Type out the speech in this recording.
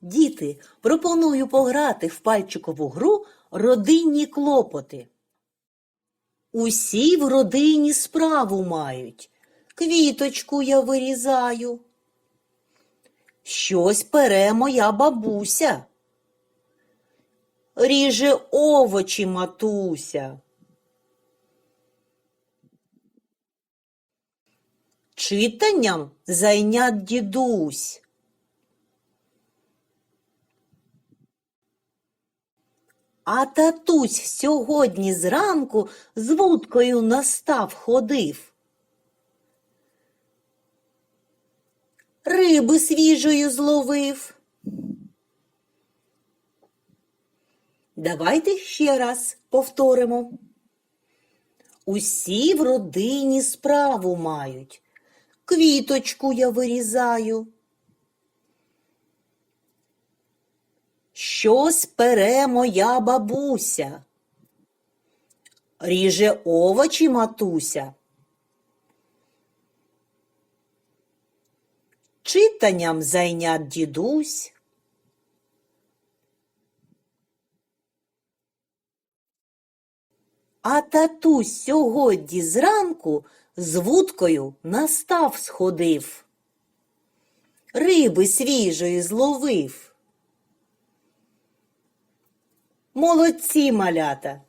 Діти, пропоную пограти в пальчикову гру родинні клопоти. Усі в родині справу мають. Квіточку я вирізаю. Щось пере моя бабуся. Ріже овочі матуся. Читанням зайнят дідусь. А татусь сьогодні зранку з вудкою на став ходив. Риби свіжою зловив. Давайте ще раз повторимо. Усі в родині справу мають. Квіточку я вирізаю. Щось пере моя бабуся. Ріже овочі матуся. Читанням зайнят дідусь. А татусь сьогодні зранку з вудкою на став сходив. Риби свіжої зловив. Молодці, малята!